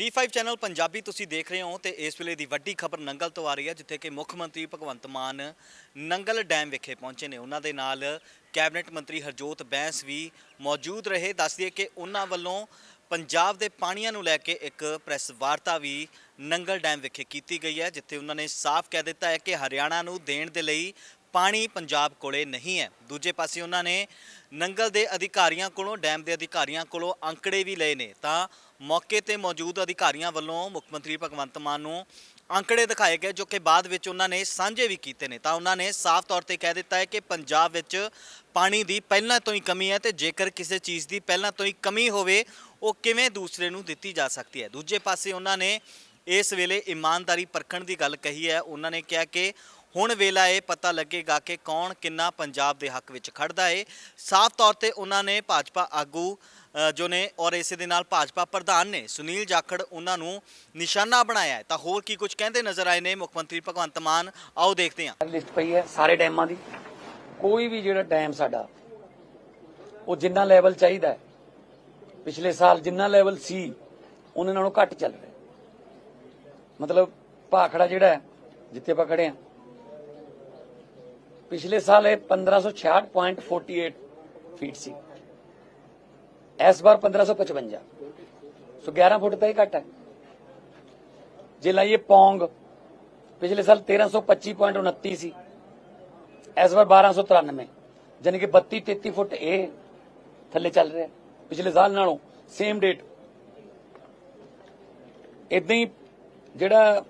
D5 channel Punjabi ਤੁਸੀਂ ਦੇਖ ਰਹੇ ਹੋ ਤੇ ਇਸ ਵੇਲੇ ਦੀ ਵੱਡੀ ਖਬਰ ਨੰਗਲ ਤੋਂ ਆ ਰਹੀ ਹੈ, ਜਿੱਥੇ ਕਿ ਮੁੱਖ ਮੰਤਰੀ ਭਗਵੰਤ ਮਾਨ ਨੰਗਲ ਡੈਮ ਵਿਖੇ ਪਹੁੰਚੇ ਨੇ। ਉਹਨਾਂ ਦੇ ਨਾਲ ਕੈਬਨਿਟ ਮੰਤਰੀ ਹਰਜੋਤ ਬੈਂਸ ਵੀ ਮੌਜੂਦ ਰਹੇ। ਦੱਸ ਦਈਏ ਕਿ ਉਹਨਾਂ ਵੱਲੋਂ ਪੰਜਾਬ ਦੇ ਪਾਣੀਆਂ ਨੂੰ ਲੈ ਕੇ ਇੱਕ ਪ੍ਰੈਸ ਵਾਰਤਾ ਵੀ ਨੰਗਲ ਡੈਮ ਵਿਖੇ ਕੀਤੀ ਗਈ ਹੈ, ਜਿੱਥੇ ਉਹਨਾਂ ਨੇ ਸਾਫ਼ ਕਹਿ ਦਿੱਤਾ ਹੈ ਕਿ ਹਰਿਆਣਾ ਨੂੰ ਦੇਣ ਦੇ ਲਈ ਪਾਣੀ ਪੰਜਾਬ ਕੋਲੇ ਨਹੀਂ ਹੈ। ਦੂਜੇ ਪਾਸੇ ਉਹਨਾਂ ਨੇ ਨੰਗਲ ਦੇ ਅਧਿਕਾਰੀਆਂ ਕੋਲੋਂ, ਡੈਮ ਦੇ ਅਧਿਕਾਰੀਆਂ ਕੋਲੋਂ ਅੰਕੜੇ ਵੀ ਲਏ ਨੇ। ਤਾਂ ਮੌਕੇ ਤੇ ਮੌਜੂਦ ਅਧਿਕਾਰੀਆਂ ਵੱਲੋਂ ਮੁੱਖ ਮੰਤਰੀ ਭਗਵੰਤ ਮਾਨ ਨੂੰ ਅੰਕੜੇ ਦਿਖਾਏ ਗਏ, ਜੋ ਕਿ ਬਾਅਦ ਵਿੱਚ ਉਹਨਾਂ ਨੇ ਸਾਂਝੇ ਵੀ ਕੀਤੇ ਨੇ। ਤਾਂ ਉਹਨਾਂ ਨੇ ਸਾਫ਼ ਤੌਰ ਤੇ ਕਹਿ ਦਿੱਤਾ ਹੈ ਕਿ ਪੰਜਾਬ ਵਿੱਚ ਪਾਣੀ ਦੀ ਪਹਿਲਾਂ ਤੋਂ ਹੀ ਕਮੀ ਹੈ ਤੇ ਜੇਕਰ ਕਿਸੇ ਚੀਜ਼ ਦੀ ਪਹਿਲਾਂ ਤੋਂ ਹੀ ਕਮੀ ਹੋਵੇ, ਉਹ ਕਿਵੇਂ ਦੂਸਰੇ ਨੂੰ ਦਿੱਤੀ ਜਾ ਸਕਦੀ ਹੈ? ਦੂਜੇ ਪਾਸੇ ਉਹਨਾਂ ਨੇ ਇਸ ਵੇਲੇ ਇਮਾਨਦਾਰੀ ਪਰਖਣ ਦੀ ਗੱਲ ਕਹੀ ਹੈ। ਉਹਨਾਂ ਨੇ ਕਿਹਾ ਕਿ ਹੁਣ ਵੇਲਾ ਇਹ ਪਤਾ ਲੱਗੇਗਾ ਕਿ ਕੌਣ ਕਿੰਨਾ ਪੰਜਾਬ ਦੇ ਹੱਕ ਵਿੱਚ ਖੜਦਾ ਏ। ਸਾਫ਼ ਤੌਰ ਤੇ ਉਹਨਾਂ ਨੇ ਭਾਜਪਾ ਆਗੂ ਜੋ ਨੇ ਔਰ ਇਸੇ ਦੇ ਨਾਲ ਭਾਜਪਾ ਪ੍ਰਧਾਨ ਨੇ ਸੁਨੀਲ ਜਾਖੜ ਉਹਨਾਂ ਨੂੰ ਨਿਸ਼ਾਨਾ ਬਣਾਇਆ ਹੈ। ਤਾਂ ਹੋਰ ਕੀ ਕੁਝ ਕਹਿੰਦੇ ਨਜ਼ਰ ਆਏ ਨੇ? ਮੁੱਖ ਮੰਤਰੀ ਭਗਵੰਤ ਮਾਨ ਆਓ ਦੇਖਦੇ ਹਾਂ। ਲਿਸਟ ਪਈ ਹੈ ਸਾਰੇ ਡੈਮਾਂ ਦੀ। ਕੋਈ ਵੀ ਜਿਹੜਾ ਡੈਮ ਸਾਡਾ ਉਹ ਜਿੰਨਾ ਲੈਵਲ ਚਾਹੀਦਾ ਪਿਛਲੇ ਸਾਲ ਜਿੰਨਾ ਲੈਵਲ ਸੀ ਉਹਨਾਂ ਨਾਲੋਂ ਘੱਟ ਚੱਲ ਰਿਹਾ ਮਤਲਬ ਭਾਖੜਾ ਜਿਹੜਾ ਹੈ, ਜਿੱਥੇ ਆਪਾਂ ਖੜੇ ਆ ਪਿਛਲੇ ਸਾਲ ਇਹ 1566.48 ਫੀਟ ਸੀ ਇਸ ਵਾਰ 1555 ਸੋ 11 ਫੁੱਟ ਤਾਂ ਹੀ ਘੱਟ ਹੈ ਜੇ ਲਾਈਏ ਪੌਂਗ ਪਿਛਲੇ ਸਾਲ 1325.29 ਸੀ ਇਸ ਵਾਰ 1293 ਯਾਨੀ ਕਿ 32 33 ਫੁੱਟ ਇਹ ਥੱਲੇ ਚੱਲ ਰਿਹਾ ਪਿਛਲੇ ਸਾਲ ਨਾਲੋਂ ਸੇਮ ਡੇਟ ਇਦਾਂ ਹੀ ਜਿਹੜਾ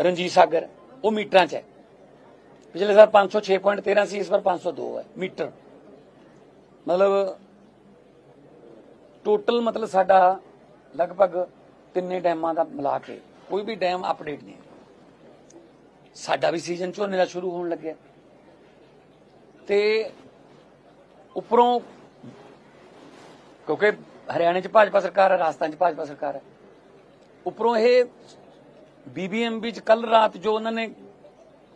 ਰਣਜੀਤ ਸਾਗਰ ਉਹ ਮੀਟਰਾਂ 'ਚ ਹੈ ਪਿਛਲੇ ਸਾਲ 506.13 ਸੀ ਇਸ ਵਾਰ 502 ਹੈ। ਮੀਟਰ। ਮਤਲਬ ਟੋਟਲ ਮਤਲਬ ਸਾਡਾ ਲਗਭਗ ਤਿੰਨੇ ਡੈਮਾਂ ਦਾ ਮਿਲਾ ਕੇ ਕੋਈ ਵੀ ਡੈਮ ਅਪਡੇਟ ਨਹੀਂ ਸਾਡਾ ਵੀ ਸੀਜ਼ਨ ਝੋਨੇ ਦਾ ਸ਼ੁਰੂ ਹੋਣ ਲੱਗਿਆ। ਤੇ ਉੱਪਰੋਂ ਕਿਉਂਕਿ ਹਰਿਆਣੇ 'ਚ ਭਾਜਪਾ ਸਰਕਾਰ ਹੈ ਰਾਜਸਥਾਨ 'ਚ ਭਾਜਪਾ ਸਰਕਾਰ ਹੈ। ਉੱਪਰੋਂ ਇਹ ਬੀਬੀਐਮਬੀ 'ਚ ਕੱਲ ਰਾਤ ਜੋ ਉਹਨਾਂ ਨੇ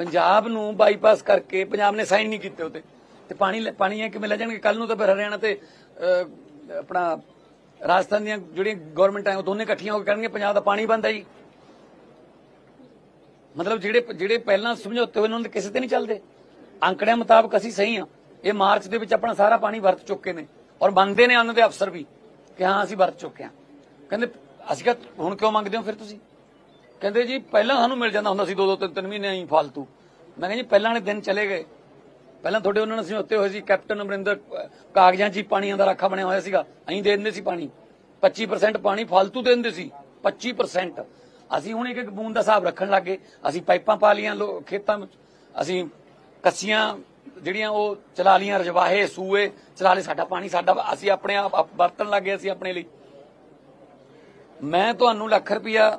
ਪੰਜਾਬ ਨੂੰ ਬਾਈਪਾਸ ਕਰਕੇ ਪੰਜਾਬ ਨੇ ਸਾਈਨ ਨਹੀਂ ਕੀਤੇ ਉਤੇ ਤੇ ਪਾਣੀ ਲੈ- ਪਾਣੀ ਹੈ ਕਿਵੇਂ ਲੈ ਜਾਣਗੇ? ਕੱਲ ਨੂੰ ਤਾਂ ਫਿਰ ਹਰਿਆਣਾ ਤੇ ਆਪਣਾ ਰਾਜਸਥਾਨ ਦੀਆਂ ਜਿਹੜੀਆਂ ਗਵਰਨਮੈਂਟਾਂ ਉਹ ਦੋਨੇ ਇਕੱਠੀਆਂ ਹੋ ਕੇ ਕਰਨਗੇ ਪੰਜਾਬ ਦਾ ਪਾਣੀ ਬੰਦ ਹੈ ਜੀ। ਮਤਲਬ ਜਿਹੜੇ ਜਿਹੜੇ ਪਹਿਲਾਂ ਸਮਝੌਤੇ ਹੋਏ ਉਹਨਾਂ ਦੇ ਕਿਸੇ ਤੇ ਨਹੀਂ ਚੱਲਦੇ। ਅੰਕੜਿਆਂ ਮੁਤਾਬਕ ਅਸੀਂ ਸਹੀ ਆ। ਇਹ ਮਾਰਚ ਦੇ ਵਿੱਚ ਆਪਣਾ ਸਾਰਾ ਪਾਣੀ ਵਰਤ ਚੁੱਕੇ ਨੇ। ਔਰ ਮੰਨਦੇ ਨੇ ਉਹਨਾਂ ਦੇ ਅਫਸਰ ਵੀ ਕਿ ਹਾਂ, ਅਸੀਂ ਵਰਤ ਚੁੱਕੇ ਹਾਂ ਕਹਿੰਦੇ, ਅਸੀਂ ਕਿਹਾ, ਹੁਣ ਕਿਉਂ ਮੰਗਦੇ ਹੋ ਫਿਰ ਤੁਸੀਂ? ਕਹਿੰਦੇ ਜੀ ਪਹਿਲਾਂ ਸਾਨੂੰ ਮਿਲ ਜਾਂਦਾ ਹੁੰਦਾ ਸੀ ਦੋ ਦੋ ਤਿੰਨ ਤਿੰਨ ਮਹੀਨੇ ਹੀ ਫालतू ਮੈਂ ਕਹਿੰਦਾ ਜੀ ਪਹਿਲਾਂ ਵਾਲੇ ਦਿਨ ਚਲੇ ਗਏ। ਪਹਿਲਾਂ ਤੁਹਾਡੇ ਉਹਨਾਂ ਨਾਲ ਸਮਝੌਤੇ ਹੋਏ ਸੀ, ਕੈਪਟਨ ਅਮਰਿੰਦਰ ਕਾਗਜ਼ਾਂ 'ਚ ਪਾਣੀਆਂ ਦਾ ਰਾਖਾ ਬਣਿਆ ਹੋਇਆ ਸੀਗਾ। ਅਸੀਂ ਦੇ ਦਿੰਦੇ ਸੀ ਪਾਣੀ। 25% ਪਾਣੀ ਫालतू ਦੇ ਦਿੰਦੇ ਸੀ। 25% ਅਸੀਂ ਹੁਣ ਇੱਕ ਇੱਕ ਬੂੰਦ ਦਾ ਹਿਸਾਬ ਰੱਖਣ ਲੱਗੇ ਅਸੀਂ ਪਾਈਪਾਂ ਪਾ ਲੀਆਂ ਖੇਤਾਂ ਵਿੱਚ। ਅਸੀਂ ਕੱਸੀਆਂ ਜਿਹੜੀਆਂ ਉਹ ਚਲਾ ਲੀਆਂ ਰਜਵਾਹੇ, ਸੂਏ, ਚਲਾ ਲੇ ਸਾਡਾ ਪਾਣੀ, ਸਾਡਾ ਅਸੀਂ ਆਪਣੇ ਆਪ ਵਰਤਣ ਲੱਗੇ ਅਸੀਂ ਆਪਣੇ ਲਈ। ਮੈਂ ਤੁਹਾਨੂੰ ਲੱਖ ਰੁਪਇਆ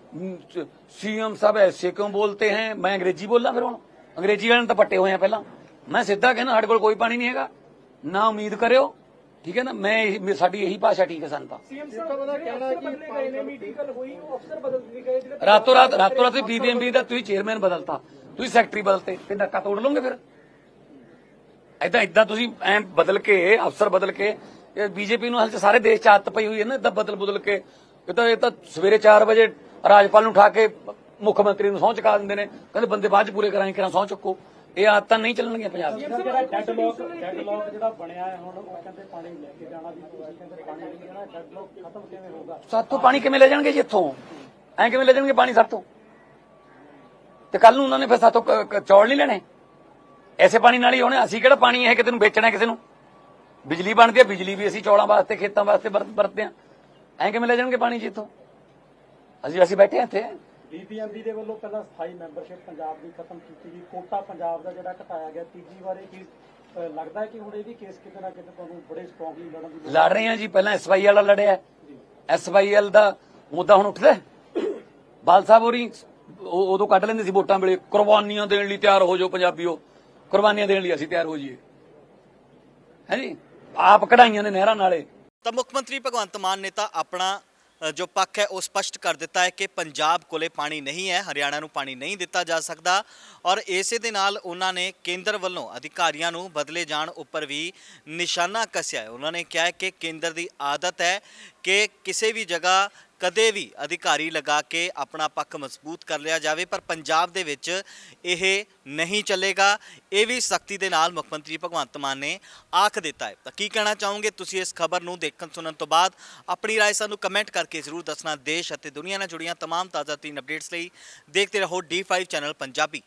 ਸੀਐਮ ਸਾਹਿਬ ਐਸੇ ਕਿਉਂ ਬੋਲਤੇ ਹੈ? ਮੈਂ ਅੰਗਰੇਜ਼ੀ ਬੋਲਾਂ ਫਿਰ ਹੁਣ? ਅੰਗਰੇਜ਼ੀ ਵਾਲਿਆਂ ਨੇ ਤਾਂ ਪੱਟੇ ਹੋਏ ਆ ਪਹਿਲਾਂ। ਮੈਂ ਸਿੱਧਾ ਕਹਿੰਦਾ ਸਾਡੇ ਕੋਲ ਕੋਈ ਪਾਣੀ ਨਹੀਂ ਹੈਗਾ। ਨਾ ਉਮੀਦ ਕਰਿਓ ਠੀਕ ਹੈ ਨਾ? ਮੈਂ ਸਾਡੀ ਇਹੀ ਭਾਸ਼ਾ ਠੀਕ ਹੈ ਸਾਨੂੰ ਤਾਂ ਸੀਐਮ ਸਾਹਿਬ ਦਾ ਕਹਿਣਾ ਹੈ ਕਿ ਬਦਲੇ ਗਏ ਨੇ ਮੀਟਿੰਗ ਕੱਲ ਹੋਈ ਉਹ ਅਫਸਰ ਬਦਲ ਦਿੱਤੇ ਗਏ ਜਿਹੜੇ ਰਾਤੋਂ ਰਾਤ ਰਾਤੋਂ ਰਾਤ ਬੀਬੀਐਮਬੀ ਦਾ ਤੁਸੀਂ ਚੇਅਰਮੈਨ ਬਦਲਤਾ। ਤੁਸੀਂ ਸੈਕਟਰੀ ਬਦਲਤੇ। ਤੇ ਨੱਕਾ ਤੋੜ ਲਓਗੇ ਫਿਰ? ਏਦਾਂ ਏਦਾਂ ਤੁਸੀਂ ਐ ਬਦਲ ਕੇ ਅਫਸਰ ਬਦਲ ਕੇ ਬੀਜੇਪੀ ਨੂੰ ਹਾਲ ਚ ਸਾਰੇ ਦੇਸ਼ ਚ ਆਦਤ ਪਈ ਹੋਈ ਹੈ ਨਾ ਏਦਾਂ ਬਦਲ ਬਦਲ ਕੇ। ਇਹ ਤਾਂ ਇਹ ਤਾਂ ਸਵੇਰੇ 4 ਵਜੇ ਰਾਜਪਾਲ ਨੂੰ ਉਠਾ ਕੇ ਮੁੱਖ ਮੰਤਰੀ ਨੂੰ ਸਹੁੰ ਚੁਕਾ ਦਿੰਦੇ ਨੇ। ਕਹਿੰਦੇ ਬੰਦੇ ਬਾਅਦ ਚ ਪੂਰੇ ਕਰਾਂਗੇ ਕਿਰਾਂ ਸਹੁੰ ਚੁੱਕੋ। ਇਹ ਆਦਤਾਂ ਨਹੀਂ ਚੱਲਣਗੀਆਂ ਪੰਜਾਬ ਜਿਹੜਾ ਡੈਡਲੌਕ ਡੈਡਲੌਕ ਜਿਹੜਾ ਬਣਿਆ ਹੈ ਹੁਣ ਉਹ ਕਹਿੰਦੇ ਪਾਣੀ ਲੈ ਕੇ ਜਾਣਾ ਵੀ ਕਹਿੰਦੇ ਪਾਣੀ ਨਹੀਂ ਜਾਣਾ ਡੈਡਲੌਕ ਖਤਮ ਕਿਵੇਂ ਹੋਊਗਾ? ਸਾਤੋਂ ਪਾਣੀ ਕਿਵੇਂ ਲੈ ਜਾਣਗੇ ਜੀ ਇੱਥੋਂ? ਐ ਕਿਵੇਂ ਲੈ ਜਾਣਗੇ ਪਾਣੀ ਸਾਤੋਂ? ਤੇ ਕੱਲ ਨੂੰ ਉਹਨਾਂ ਨੇ ਫਿਰ ਸਾਤੋਂ ਚੌਲ ਨਹੀਂ ਲੈਣੇ? ਐਸੇ ਪਾਣੀ ਨਾਲ ਹੀ ਹੋਣੇ। ਅਸੀਂ ਕਿਹੜਾ ਪਾਣੀ ਇਹ ਕਿਸੇ ਨੂੰ ਵੇਚਣਾ ਕਿਸੇ ਨੂੰ? ਬਿਜਲੀ ਬਣਦੀ ਹੈ ਬਿਜਲੀ ਵੀ ਅਸੀਂ ਚੌਲਾਂ ਵਾਸਤੇ ਖੇਤਾਂ ਵਾਸਤੇ ਵਰਤ- ਵਰਤਦੇ ਆ ਐ ਕਿਵੇਂ ਲੈ ਜਾਣਗੇ ਪਾਣੀ ਜੀ ਇੱਥੋਂ? ਅਸੀਂ ਅਸੀਂ ਬੈਠੇ ਹਾਂ ਇੱਥੇ। ਬੀਬੀਐਮਬੀ ਦੇ ਵੱਲੋਂ ਪਹਿਲਾਂ ਸਥਾਈ ਮੈਂਬਰਸ਼ਿਪ ਪੰਜਾਬ ਦੀ ਖਤਮ ਕੀਤੀ ਗਈ। ਕੋਟਾ ਪੰਜਾਬ ਦਾ ਜਿਹੜਾ ਘਟਾਇਆ ਗਿਆ ਤੀਜੀ ਵਾਰ ਇਹ ਚੀਜ਼ ਲੱਗਦਾ ਹੈ ਕਿ ਹੁਣ ਇਹਦੀ ਕੇਸ ਕਿਤੇ ਨਾ ਕਿਤੇ ਤੁਹਾਨੂੰ ਬੜੇ ਸਟਰੋਂਗਲੀ ਲੜਨ ਦੀ ਲੋੜ ਲੜ ਰਹੇ ਹਾਂ ਜੀ ਪਹਿਲਾਂ ਐਸਵਾਈਐਲ ਵਾਲਾ ਲੜਿਆ। ਐਸਵਾਈਐਲ ਦਾ ਮੁੱਦਾ ਹੁਣ ਉੱਠਦਾ ਹੈ। ਬਾਲ ਸਾਹਿਬ ਹੋਰੀ ਉਹ- ਉਦੋਂ ਕੱਢ ਲੈਂਦੇ ਸੀ ਵੋਟਾਂ ਵੇਲੇ ਕੁਰਬਾਨੀਆਂ ਦੇਣ ਲਈ ਤਿਆਰ ਹੋ ਜਾਓ ਪੰਜਾਬੀਓ। ਕੁਰਬਾਨੀਆਂ ਦੇਣ ਲਈ ਅਸੀਂ ਤਿਆਰ ਹੋ ਜਾਈਏ। ਹੈ ਜੀ? ਆਪ ਕਢਾਈਆਂ ਨੇ ਨਹਿਰਾਂ ਨਾਲੇ। ਤਾਂ ਮੁੱਖ ਮੰਤਰੀ ਭਗਵੰਤ ਮਾਨ ਨੇ ਤਾਂ ਆਪਣਾ ਜੋ ਪੱਖ ਹੈ, ਉਹ ਸਪਸ਼ਟ ਕਰ ਦਿੱਤਾ ਹੈ ਕਿ ਪੰਜਾਬ ਕੋਲੇ ਪਾਣੀ ਨਹੀਂ ਹੈ, ਹਰਿਆਣਾ ਨੂੰ ਪਾਣੀ ਨਹੀਂ ਦਿੱਤਾ ਜਾ ਸਕਦਾ ਔਰ ਇਸੇ ਦੇ ਨਾਲ ਉਹਨਾਂ ਨੇ ਕੇਂਦਰ ਵੱਲੋਂ ਅਧਿਕਾਰੀਆਂ ਨੂੰ ਬਦਲੇ ਜਾਣ ਉੱਪਰ ਵੀ ਨਿਸ਼ਾਨਾ ਕੱਸਿਆ ਹੈ। ਉਹਨਾਂ ਨੇ ਕਿਹਾ ਹੈ ਕਿ ਕੇਂਦਰ ਦੀ ਆਦਤ ਹੈ ਕਿ ਕਿਸੇ ਵੀ ਜਗ੍ਹਾ ਕਦੇ ਵੀ ਅਧਿਕਾਰੀ ਲਗਾ ਕੇ ਆਪਣਾ ਪੱਖ ਮਜ਼ਬੂਤ ਕਰ ਲਿਆ ਜਾਵੇ ਪਰ ਪੰਜਾਬ ਦੇ ਵਿੱਚ ਇਹ ਨਹੀਂ ਚੱਲੇਗਾ ਇਹ ਵੀ ਸਖਤੀ ਦੇ ਨਾਲ ਮੁੱਖ ਮੰਤਰੀ ਭਗਵੰਤ ਮਾਨ ਨੇ ਆਖ ਦਿੱਤਾ ਹੈ ਤਾਂ ਕੀ ਕਹਿਣਾ ਚਾਹੋਗੇ ਤੁਸੀਂ ਇਸ ਖਬਰ ਨੂੰ ਦੇਖਣ ਸੁਣਨ ਤੋਂ ਬਾਅਦ ਆਪਣੀ رائے ਸਾਨੂੰ ਕਮੈਂਟ ਕਰਕੇ ਜ਼ਰੂਰ ਦੱਸਣਾ ਦੇਸ਼ ਅਤੇ ਦੁਨੀਆ ਨਾਲ ਜੁੜੀਆਂ तमाम ਤਾਜ਼ਾ ਤਰੀਨ ਅਪਡੇਟਸ ਲਈ ਦੇਖਦੇ ਰਹੋ D5 ਚੈਨਲ ਪੰਜਾਬੀ